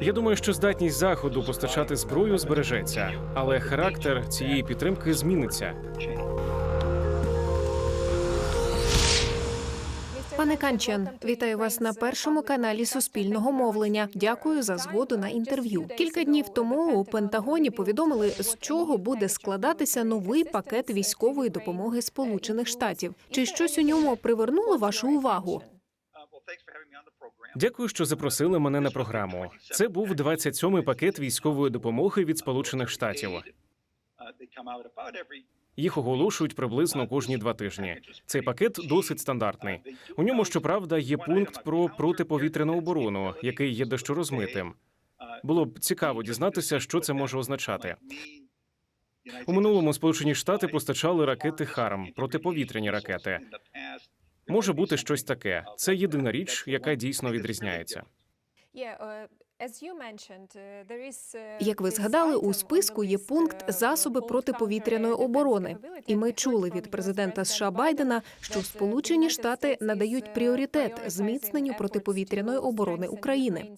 Я думаю, що здатність заходу постачати зброю збережеться, але характер цієї підтримки зміниться. Пане Канчан, вітаю вас на першому каналі Суспільного мовлення. Дякую за згоду на інтерв'ю. Кілька днів тому у Пентагоні повідомили, з чого буде складатися новий пакет військової допомоги Сполучених Штатів. Чи щось у ньому привернуло вашу увагу? Дякую, що запросили мене на програму. Це був 27-й пакет військової допомоги від Сполучених Штатів. Їх оголошують приблизно кожні два тижні. Цей пакет досить стандартний. У ньому, щоправда, є пункт про протиповітряну оборону, який є дещо розмитим. Було б цікаво дізнатися, що це може означати. У минулому Сполучені Штати постачали ракети Харм, протиповітряні ракети. Може бути щось таке. Це єдина річ, яка дійсно відрізняється. Як ви згадали, у списку є пункт засоби протиповітряної оборони. І ми чули від президента США Байдена, що Сполучені Штати надають пріоритет зміцненню протиповітряної оборони України.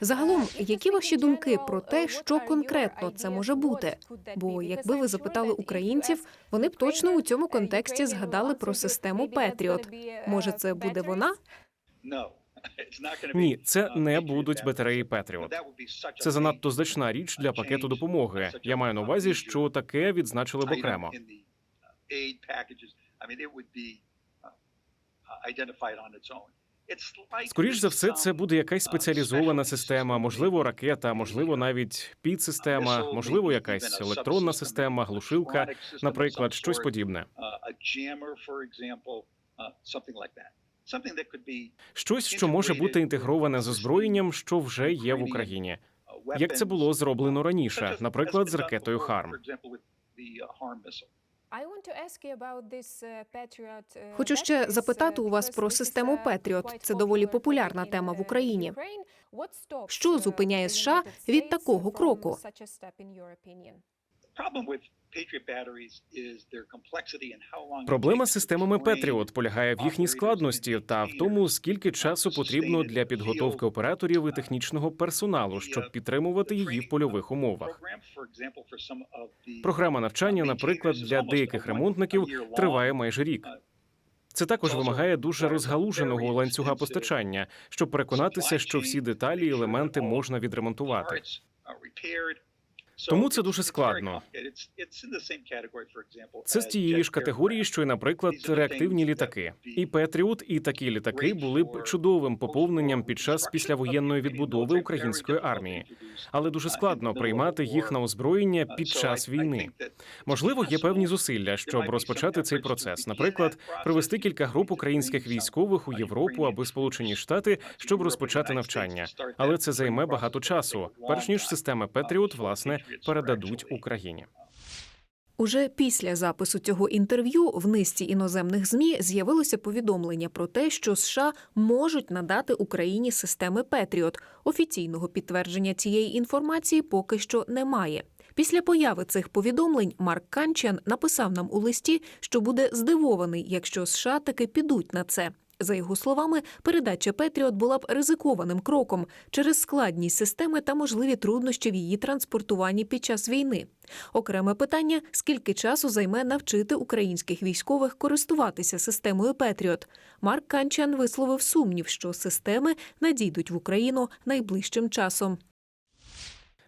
Загалом, які ваші думки про те, що конкретно це може бути? Бо якби ви запитали українців, вони б точно у цьому контексті згадали про систему Петріот. Може, це буде вона? Ні, це не будуть батареї Петріот. Це занадто значна річ для пакету допомоги. Я маю на увазі, що таке відзначили б окремо. Скоріш за все, це буде якась спеціалізована система, можливо, ракета, можливо, навіть підсистема, можливо, якась електронна система, глушилка, наприклад, щось подібне. Щось, що може бути інтегроване з озброєнням, що вже є в Україні. Як це було зроблено раніше, наприклад, з ракетою Харм. Хочу ще запитати у вас про систему Петріот. Це доволі популярна тема в Україні. Що зупиняє США від такого кроку? Проблема з системами Петріот полягає в їхній складності та в тому, скільки часу потрібно для підготовки операторів і технічного персоналу, щоб підтримувати її в польових умовах. Програма навчання, наприклад, для деяких ремонтників триває майже рік. Це також вимагає дуже розгалуженого ланцюга постачання, щоб переконатися, що всі деталі і елементи можна відремонтувати. Тому це дуже складно. Це з тієї ж категорії, що й, наприклад, реактивні літаки. І Петріот, і такі літаки були б чудовим поповненням під час післявоєнної відбудови української армії, але дуже складно приймати їх на озброєння під час війни. Можливо, є певні зусилля, щоб розпочати цей процес. Наприклад, привести кілька груп українських військових у Європу або Сполучені Штати, щоб розпочати навчання. Але це займе багато часу, перш ніж системи Петріот, власне, передадуть Україні. Уже після запису цього інтерв'ю в низці іноземних змі з'явилося повідомлення про те, що США можуть надати Україні системи Петріот. Офіційного підтвердження цієї інформації поки що немає. Після появи цих повідомлень Марк Канчан написав нам у листі, що буде здивований, якщо США таки підуть на це. За його словами, передача Петріот була б ризикованим кроком через складність системи та можливі труднощі в її транспортуванні під час війни. Окреме питання: скільки часу займе навчити українських військових користуватися системою Петріот. Марк Канчан висловив сумнів, що системи надійдуть в Україну найближчим часом.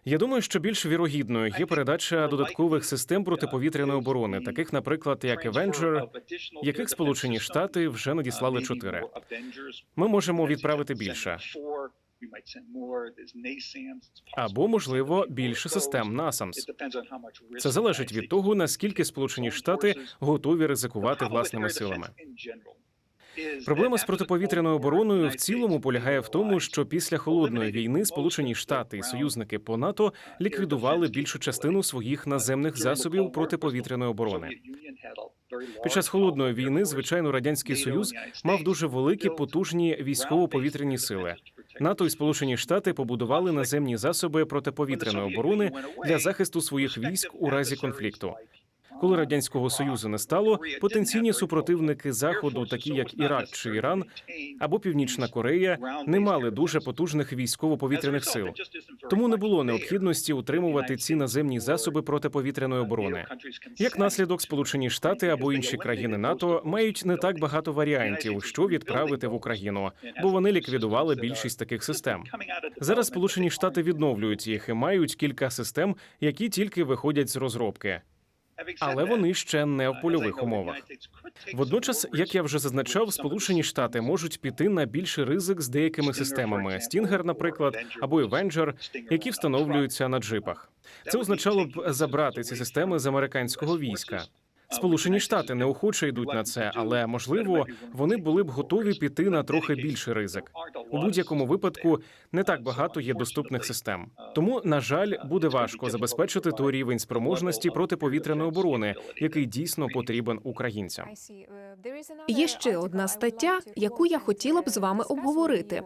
Я думаю, що більш вірогідною є передача додаткових систем протиповітряної оборони, таких, наприклад, як Avenger, яких Сполучені Штати вже надіслали чотири. Ми можемо відправити більше. Або, можливо, більше систем NASAMS. Це залежить від того, наскільки Сполучені Штати готові ризикувати власними силами. Проблема з протиповітряною обороною в цілому полягає в тому, що після холодної війни Сполучені Штати і союзники по НАТО ліквідували більшу частину своїх наземних засобів протиповітряної оборони. Під час холодної війни, звичайно, радянський союз мав дуже великі потужні військово-повітряні сили. НАТО і Сполучені Штати побудували наземні засоби протиповітряної оборони для захисту своїх військ у разі конфлікту. Коли радянського союзу не стало, потенційні супротивники заходу, такі як Ірак чи Іран або Північна Корея, не мали дуже потужних військово-повітряних сил. Тому не було необхідності утримувати ці наземні засоби протиповітряної оборони. Як наслідок, Сполучені Штати або інші країни НАТО мають не так багато варіантів, що відправити в Україну, бо вони ліквідували більшість таких систем. Зараз Сполучені Штати відновлюють їх і мають кілька систем, які тільки виходять з розробки, але вони ще не в польових умовах. Водночас, як я вже зазначав, Сполучені Штати можуть піти на більший ризик з деякими системами Стінгер, наприклад, або Avenger, які встановлюються на джипах. Це означало б забрати ці системи з американського війська. Сполучені Штати неохоче йдуть на це, але можливо вони були б готові піти на трохи більший ризик. У будь-якому випадку не так багато є доступних систем. Тому, на жаль, буде важко забезпечити той рівень спроможності протиповітряної оборони, який дійсно потрібен українцям. Є ще одна стаття, яку я хотіла б з вами обговорити.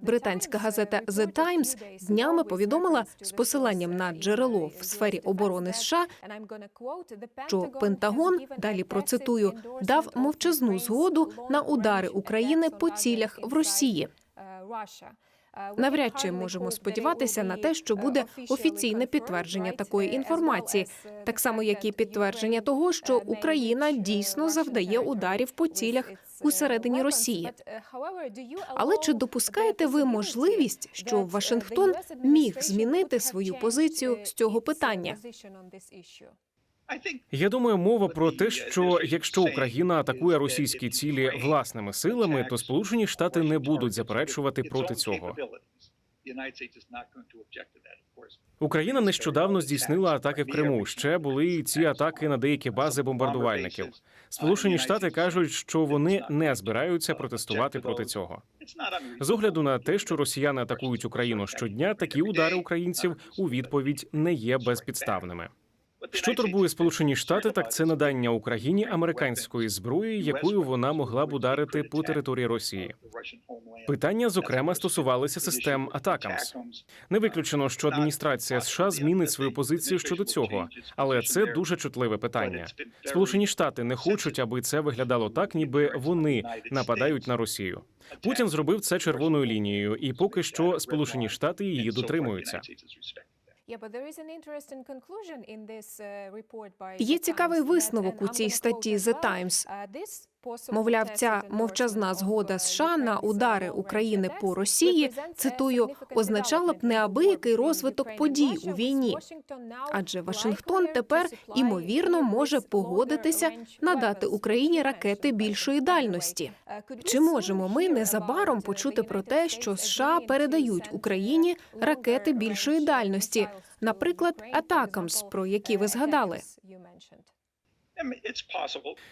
Британська газета The Times днями повідомила з посиланням на джерело в сфері оборони США, що Пентагон далі процитую дав мовчазну згоду на удари України по цілях в Росії. Навряд чи можемо сподіватися на те, що буде офіційне підтвердження такої інформації, так само як і підтвердження того, що Україна дійсно завдає ударів по цілях усередині Росії. Але чи допускаєте ви можливість, що Вашингтон міг змінити свою позицію з цього питання? Я думаю, мова про те, що якщо Україна атакує російські цілі власними силами, то Сполучені Штати не будуть заперечувати проти цього. Україна нещодавно здійснила атаки в Криму. Ще були і ці атаки на деякі бази бомбардувальників. Сполучені Штати кажуть, що вони не збираються протестувати проти цього. З огляду на те, що росіяни атакують Україну щодня, такі удари українців у відповідь не є безпідставними. Що турбує Сполучені Штати, так це надання Україні американської зброї, якою вона могла б ударити по території Росії. Питання, зокрема, стосувалися систем Атакамс. Не виключено, що адміністрація США змінить свою позицію щодо цього, але це дуже чутливе питання. Сполучені Штати не хочуть, аби це виглядало так, ніби вони нападають на Росію. Путін зробив це червоною лінією, і поки що Сполучені Штати її дотримуються. Є цікавий висновок у цій статті The Times. Мовляв, ця мовчазна згода США на удари України по Росії, цитую, означала б неабиякий розвиток подій у війні. Адже Вашингтон тепер імовірно може погодитися надати Україні ракети більшої дальності. Чи можемо ми незабаром почути про те, що США передають Україні ракети більшої дальності, наприклад, Атакамс, про які ви згадали?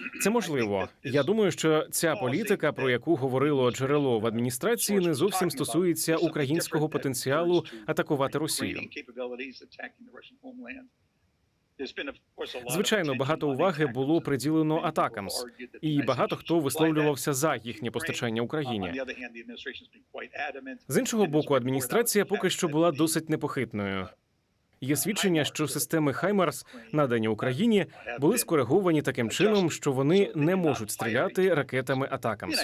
Це можливо. Я думаю, що ця політика, про яку говорило джерело в адміністрації, не зовсім стосується українського потенціалу атакувати Росію. Звичайно, багато уваги було приділено атакамс, і багато хто висловлювався за їхнє постачання Україні. З іншого боку, адміністрація поки що була досить непохитною. Є свідчення, що системи Хаймарс, надані Україні, були скориговані таким чином, що вони не можуть стріляти ракетами Атакамс.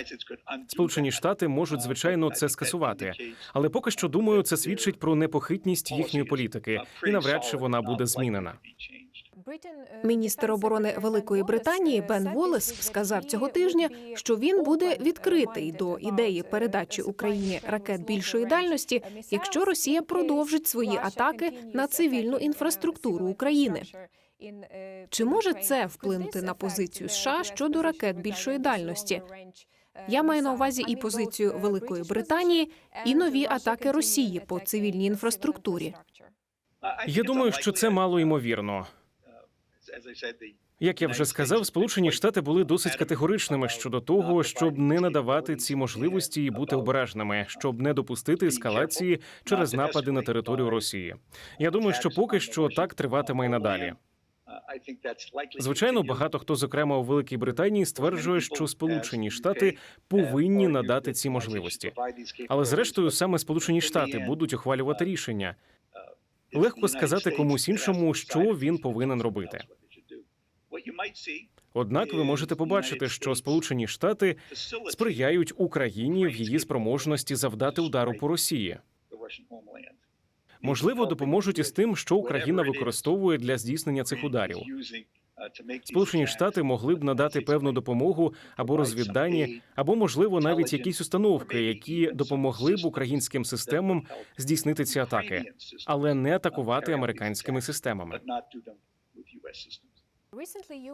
Сполучені Штати можуть звичайно це скасувати, але поки що думаю, це свідчить про непохитність їхньої політики, і навряд чи вона буде змінена. Міністр оборони Великої Британії Бен Волес сказав цього тижня, що він буде відкритий до ідеї передачі Україні ракет більшої дальності, якщо Росія продовжить свої атаки на цивільну інфраструктуру України. Чи може це вплинути на позицію США щодо ракет більшої дальності? Я маю на увазі і позицію Великої Британії, і нові атаки Росії по цивільній інфраструктурі. Я думаю, що це мало ймовірно. Як я вже сказав, Сполучені Штати були досить категоричними щодо того, щоб не надавати ці можливості і бути обережними, щоб не допустити ескалації через напади на територію Росії. Я думаю, що поки що так триватиме і надалі. Звичайно, багато хто, зокрема у Великій Британії, стверджує, що Сполучені Штати повинні надати ці можливості. Але зрештою, саме Сполучені Штати будуть ухвалювати рішення. Легко сказати комусь іншому, що він повинен робити. Однак ви можете побачити, що Сполучені Штати сприяють Україні в її спроможності завдати удару по Росії. Можливо, допоможуть із тим, що Україна використовує для здійснення цих ударів. Сполучені Штати могли б надати певну допомогу або розвіддані, або можливо навіть якісь установки, які допомогли б українським системам здійснити ці атаки, але не атакувати американськими системами.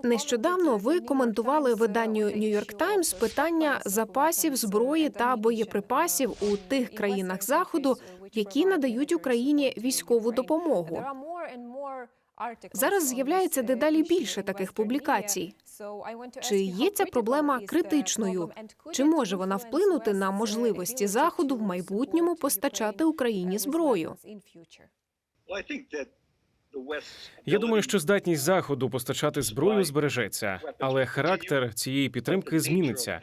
Нещодавно ви коментували виданню New York Times питання запасів зброї та боєприпасів у тих країнах заходу, які надають Україні військову допомогу. Зараз з'являється дедалі більше таких публікацій. Чи є ця проблема критичною? Чи може вона вплинути на можливості заходу в майбутньому постачати Україні зброю? Я думаю, що здатність заходу постачати зброю збережеться, але характер цієї підтримки зміниться.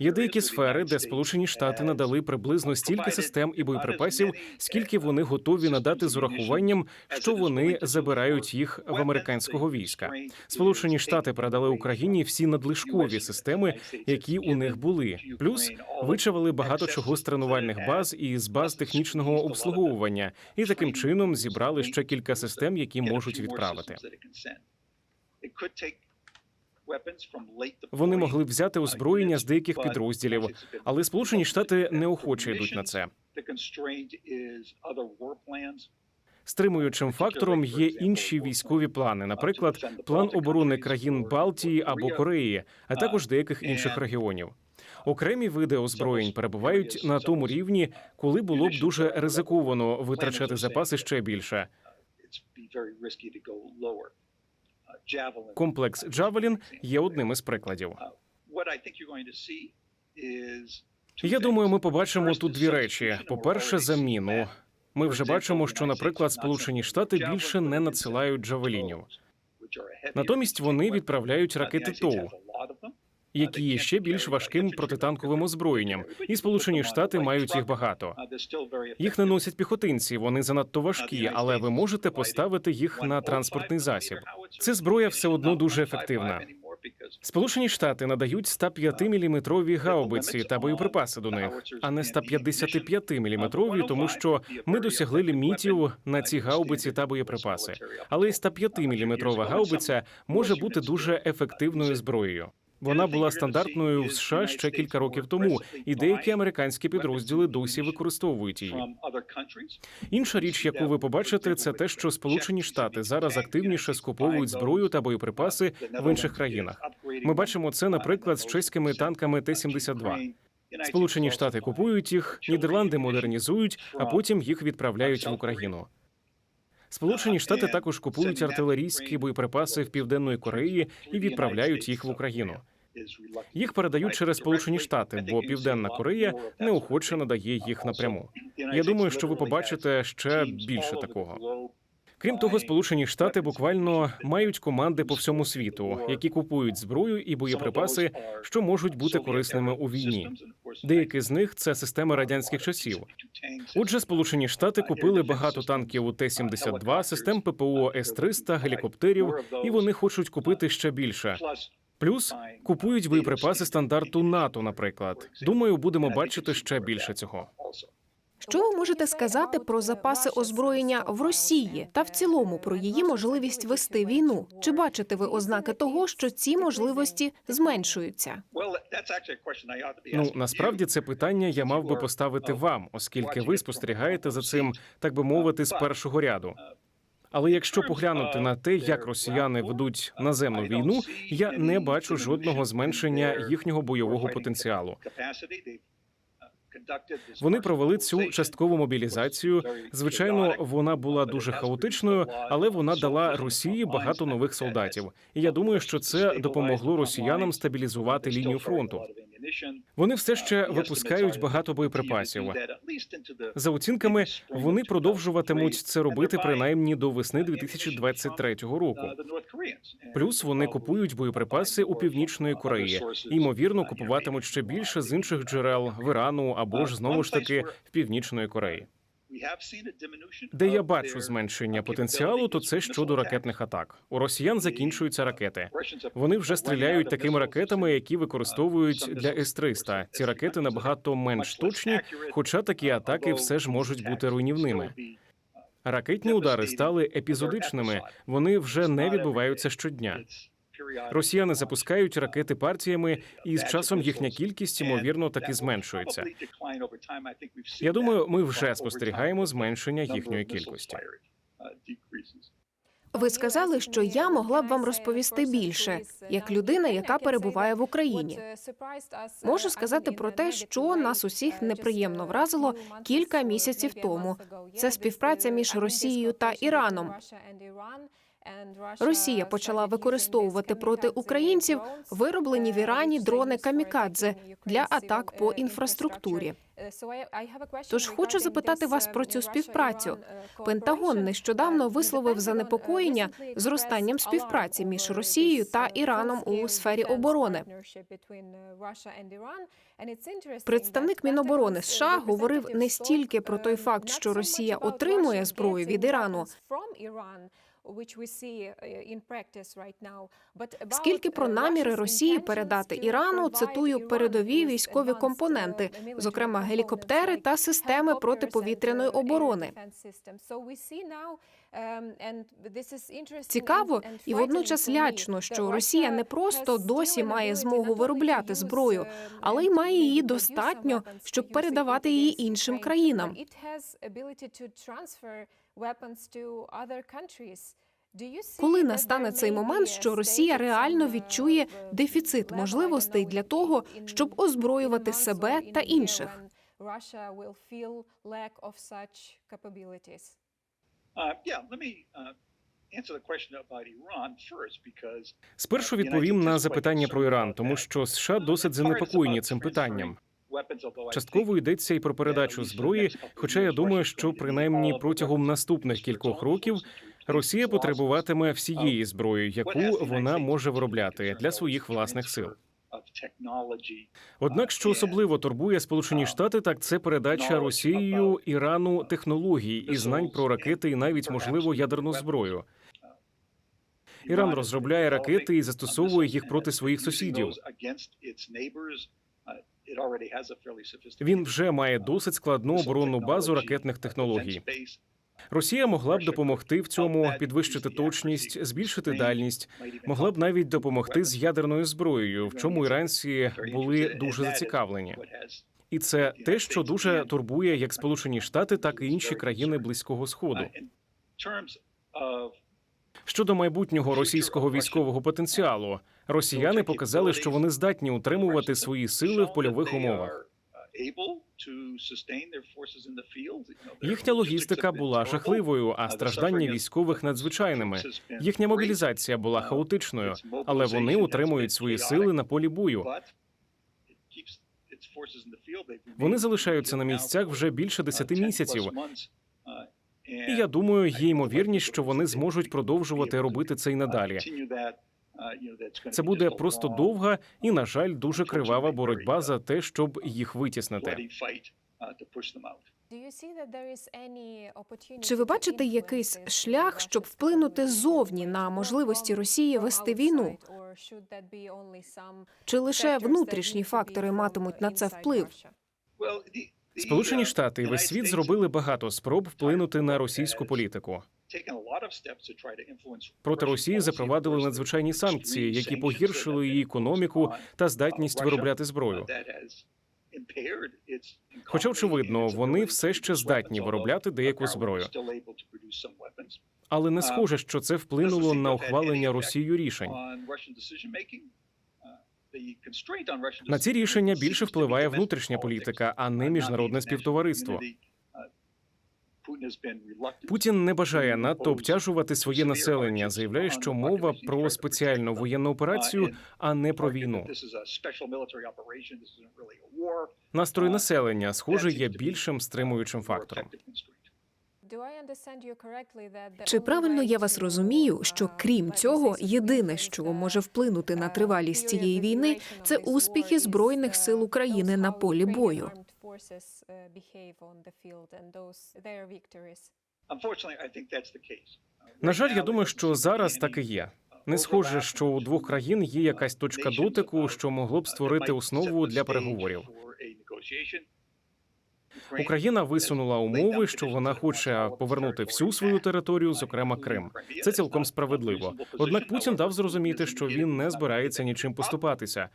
Є деякі сфери, де Сполучені Штати надали приблизно стільки систем і боєприпасів, скільки вони готові надати з урахуванням, що вони забирають їх в американського війська. Сполучені Штати передали Україні всі надлишкові системи, які у них були. Плюс вичавили багато чого з тренувальних баз і з баз технічного обслуговування, і таким чином зібрали ще кілька систем, які можуть відправити. Вони могли взяти озброєння з деяких підрозділів, але Сполучені Штати неохоче йдуть на це. Стримуючим фактором є інші військові плани, наприклад, план оборони країн Балтії або Кореї, а також деяких інших регіонів. Окремі види озброєнь перебувають на тому рівні, коли було б дуже ризиковано витрачати запаси ще більше. Комплекс Джавелін є одним із прикладів. Я думаю, ми побачимо тут дві речі: по-перше, заміну. Ми вже бачимо, що, наприклад, Сполучені Штати більше не надсилають джавелінів. Натомість вони відправляють ракети ТОУ, які є ще більш важким протитанковим озброєнням, і Сполучені Штати мають їх багато. Їх не носять піхотинці, вони занадто важкі, але ви можете поставити їх на транспортний засіб. Це зброя все одно дуже ефективна. Сполучені Штати надають 105-мм гаубиці та боєприпаси до них, а не 155-мм, тому що ми досягли лімітів на ці гаубиці та боєприпаси. Але й 105-мм гаубиця може бути дуже ефективною зброєю. Вона була стандартною в США ще кілька років тому, і деякі американські підрозділи досі використовують її. Інша річ, яку ви побачите, це те, що Сполучені Штати зараз активніше скуповують зброю та боєприпаси в інших країнах. Ми бачимо це, наприклад, з чеськими танками Т-72. Сполучені Штати купують їх, Нідерланди модернізують, а потім їх відправляють в Україну. Сполучені Штати також купують артилерійські боєприпаси в південної Кореї і відправляють їх в Україну. Їх передають через Сполучені Штати, бо Південна Корея неохоче надає їх напряму. Я думаю, що ви побачите ще більше такого. Крім того, Сполучені Штати буквально мають команди по всьому світу, які купують зброю і боєприпаси, що можуть бути корисними у війні. Деякі з них це системи радянських часів. Отже, Сполучені Штати купили багато танків у Т-72, систем ППО С-300, гелікоптерів, і вони хочуть купити ще більше. Плюс купують боєприпаси стандарту НАТО. Наприклад, думаю, будемо бачити ще більше цього. Що ви можете сказати про запаси озброєння в Росії та в цілому про її можливість вести війну? Чи бачите ви ознаки того, що ці можливості зменшуються? Ну насправді це питання я мав би поставити вам, оскільки ви спостерігаєте за цим, так би мовити, з першого ряду. Але якщо поглянути на те, як росіяни ведуть наземну війну, я не бачу жодного зменшення їхнього бойового потенціалу. Вони провели цю часткову мобілізацію. Звичайно, вона була дуже хаотичною, але вона дала Росії багато нових солдатів. І я думаю, що це допомогло росіянам стабілізувати лінію фронту. Вони все ще випускають багато боєприпасів. За оцінками, вони продовжуватимуть це робити принаймні до весни 2023 року. Плюс вони купують боєприпаси у північної Кореї. Ймовірно, купуватимуть ще більше з інших джерел в Ірану або ж знову ж таки в північної Кореї. Де я бачу зменшення потенціалу, то це щодо ракетних атак. У росіян закінчуються ракети. Вони вже стріляють такими ракетами, які використовують для С-300. Ці ракети набагато менш точні, хоча такі атаки все ж можуть бути руйнівними. Ракетні удари стали епізодичними. Вони вже не відбуваються щодня. Росіяни запускають ракети партіями, і з часом їхня кількість ймовірно таки зменшується. Я думаю, ми вже спостерігаємо зменшення їхньої кількості. Ви сказали, що я могла б вам розповісти більше, як людина, яка перебуває в Україні. Можу сказати про те, що нас усіх неприємно вразило кілька місяців тому. Це співпраця між Росією та Іраном. Росія почала використовувати проти українців вироблені в Ірані дрони камікадзе для атак по інфраструктурі. Тож хочу запитати вас про цю співпрацю. Пентагон нещодавно висловив занепокоєння зростанням співпраці між Росією та Іраном у сфері оборони. Представник Міноборони США говорив не стільки про той факт, що Росія отримує зброю від Ірану, скільки про наміри Росії передати Ірану, цитую, передові військові компоненти, зокрема гелікоптери та системи протиповітряної оборони. Цікаво і водночас лячно, що Росія не просто досі має змогу виробляти зброю, але й має її достатньо, щоб передавати її іншим країнам. Коли настане цей момент, що Росія реально відчує дефіцит можливостей для того, щоб озброювати себе та інших? Спершу відповім на запитання про Іран, тому що США досить занепокоєні цим питанням. Частково йдеться і про передачу зброї. Хоча я думаю, що принаймні протягом наступних кількох років Росія потребуватиме всієї зброї, яку вона може виробляти для своїх власних сил. Однак, що особливо турбує Сполучені Штати, так це передача Росією Ірану технологій і знань про ракети, і навіть можливо ядерну зброю. Іран розробляє ракети і застосовує їх проти своїх сусідів. Він вже має досить складну оборонну базу ракетних технологій. Росія могла б допомогти в цьому, підвищити точність, збільшити дальність, могла б навіть допомогти з ядерною зброєю, в чому іранці були дуже зацікавлені. І це те, що дуже турбує як Сполучені Штати, так і інші країни Близького Сходу. Щодо майбутнього російського військового потенціалу, росіяни показали, що вони здатні утримувати свої сили в польових умовах. Їхня логістика була жахливою, а страждання військових надзвичайними. Їхня мобілізація була хаотичною, але вони утримують свої сили на полі бою. Вони залишаються на місцях вже більше десяти місяців. І я думаю, є ймовірність, що вони зможуть продовжувати робити це й надалі. Це буде просто довга і, на жаль, дуже кривава боротьба за те, щоб їх витіснити. Чи ви бачите якийсь шлях, щоб вплинути ззовні на можливості Росії вести війну? Чи лише внутрішні фактори матимуть на це вплив? Сполучені Штати і весь світ зробили багато спроб вплинути на російську політику. Проти Росії запровадили надзвичайні санкції, які погіршили її економіку та здатність виробляти зброю. Хоча, очевидно, вони все ще здатні виробляти деяку зброю. Але не схоже, що це вплинуло на ухвалення Росією рішень. На ці рішення більше впливає внутрішня політика, а не міжнародне співтовариство. Путін не бажає надто обтяжувати своє населення. Заявляє, що мова про спеціальну воєнну операцію, а не про війну. Настрой населення, схоже, є більшим стримуючим фактором. Чи правильно я вас розумію, що крім цього, єдине, що може вплинути на тривалість цієї війни, це успіхи збройних сил України на полі бою? На жаль, я думаю, що зараз так і є. Не схоже, що у двох країн є якась точка дотику, що могло б створити основу для переговорів. Україна висунула умови, що вона хоче повернути всю свою територію, зокрема Крим. Це цілком справедливо. Однак Путін дав зрозуміти, що він не збирається нічим поступатися.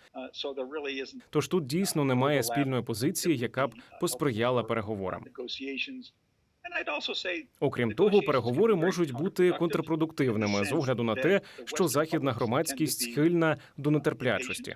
Тож тут дійсно немає спільної позиції, яка б посприяла переговорам. Окрім того, переговори можуть бути контрпродуктивними з огляду на те, що західна громадськість схильна до нетерплячості.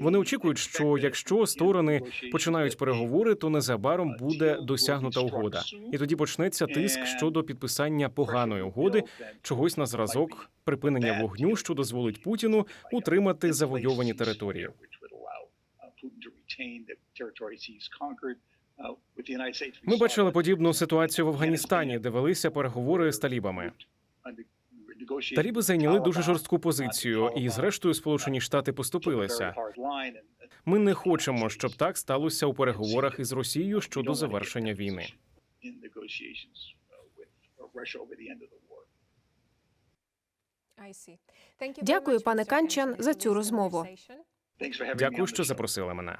Вони очікують, що якщо сторони починають переговори, то незабаром буде досягнута угода, і тоді почнеться тиск щодо підписання поганої угоди, чогось на зразок припинення вогню, що дозволить Путіну утримати завойовані території. Ми бачили подібну ситуацію в Афганістані, де велися переговори з талібами. Таліби зайняли дуже жорстку позицію, і зрештою Сполучені Штати поступилися. Ми не хочемо, щоб так сталося у переговорах із Росією щодо завершення війни. Дякую, пане Канчан, за цю розмову. Дякую, що запросили мене.